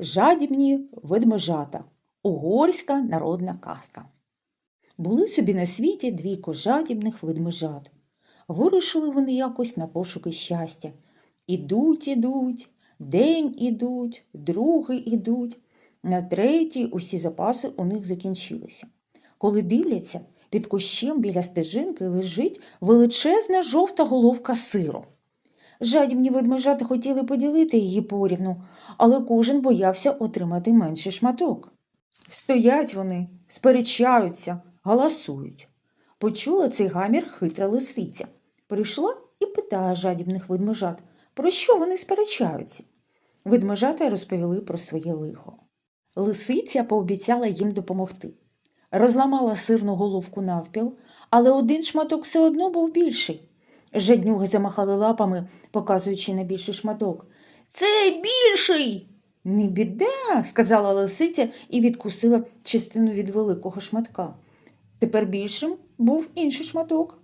Жадібні ведмежата. Угорська народна казка. Були собі на світі двійко жадібних ведмежат. Вирушили вони якось на пошуки щастя. Ідуть, ідуть, день ідуть, другий ідуть. На третій усі запаси у них закінчилися. Коли дивляться, під кущем біля стежинки лежить величезна жовта головка сиру. Жадібні ведмежата хотіли поділити її порівну, але кожен боявся отримати менший шматок. Стоять вони, сперечаються, галасують. Почула цей гамір хитра лисиця. Прийшла і питає жадібних ведмежат, про що вони сперечаються. Ведмежата розповіли про своє лихо. Лисиця пообіцяла їм допомогти. Розламала сирну головку навпіл, але один шматок все одно був більший. Жаднюги замахали лапами, показуючи на більший шматок. Цей більший. Не біда, сказала лисиця і відкусила частину від великого шматка. Тепер більшим був інший шматок.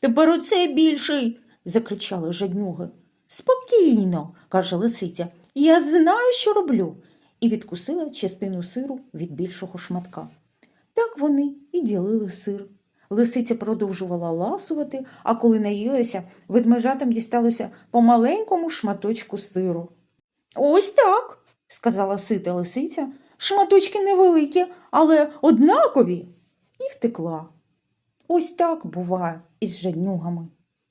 Тепер оцей більший. закричали жаднюги. Спокійно, каже лисиця, я знаю, що роблю, і відкусила частину сиру від більшого шматка. Так вони і ділили сир. Лисиця продовжувала ласувати, а коли наїлася, ведмежатам дісталося по маленькому шматочку сиру. Ось так, сказала сита лисиця, шматочки невеликі, але однакові, і втекла. Ось так буває із жаднюгами.